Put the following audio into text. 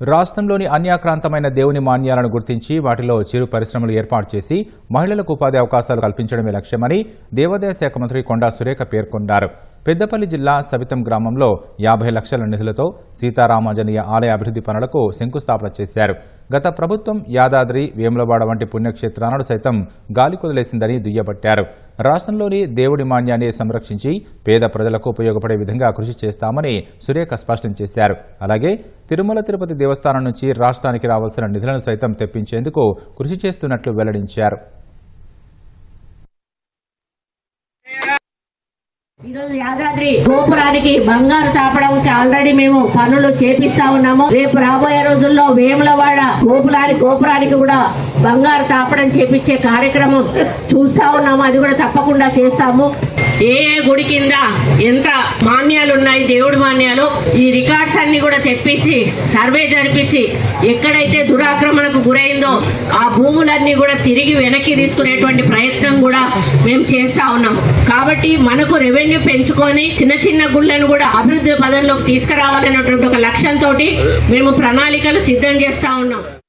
రాష్ట్రంలోని అన్యాక్రాంతమైన దేవుని మాన్యాలను గుర్తించి వాటిలో చిరు పరిశ్రమలు ఏర్పాటు చేసి మహిళలకు ఉపాధి అవకాశాలు కల్పించడమే లక్ష్యమని దేవాదాయ శాఖ మంత్రి కొండా సురేఖ పేర్కొన్నారు. పెద్దపల్లి జిల్లా సవితం గ్రామంలో యాభై లక్షల నిధులతో సీతారామాంజనేయ ఆలయ అభివృద్ధి పనులకు శంకుస్థాపన చేశారు. గత ప్రభుత్వం యాదాద్రి వేములవాడ వంటి పుణ్యక్షేత్రాలను సైతం గాలి కుదిలేసిందని దుయ్యబట్టారు. రాష్ట్రంలోని దేవుడి మాన్యాన్ని సంరక్షించి పేద ప్రజలకు ఉపయోగపడే విధంగా కృషి చేస్తామని సురేఖ స్పష్టం చేశారు. అలాగే తిరుమల తిరుపతి దేవస్థానం నుంచి రాష్ట్రానికి రావాల్సిన నిధులను సైతం తెప్పించేందుకు కృషి చేస్తున్నట్లు వెల్లడించారు. ఈరోజు యాదాద్రి గోపురానికి బంగారు తాపడానికి ఆల్రెడీ మేము పనులు చేపిస్తా ఉన్నాము. రేపు రాబోయే రోజుల్లో వేములవాడ గోపురానికి గోపురానికి కూడా బంగారు తాపడం చేపించే కార్యక్రమం చూస్తా ఉన్నాము. అది కూడా తప్పకుండా చేస్తాము. ఏ ఏ గుడి కింద ఎంత మాన్యాలు ఉన్నాయి దేవుడి మాన్యాలు ఈ రికార్డ్స్ అన్ని కూడా తెప్పించి సర్వే జరిపించి ఎక్కడైతే దురాక్రమణకు గురైందో ఆ భూములన్నీ కూడా తిరిగి వెనక్కి తీసుకునేటువంటి ప్రయత్నం కూడా మేము చేస్తా ఉన్నాం. కాబట్టి మనకు రెవెన్యూ పెంచుకొని చిన్న చిన్న గుళ్ళను కూడా అభివృద్ధి పదంలోకి తీసుకురావాలనేటువంటి ఒక లక్ష్యంతో మేము ప్రణాళికలు సిద్ధం చేస్తా ఉన్నాం.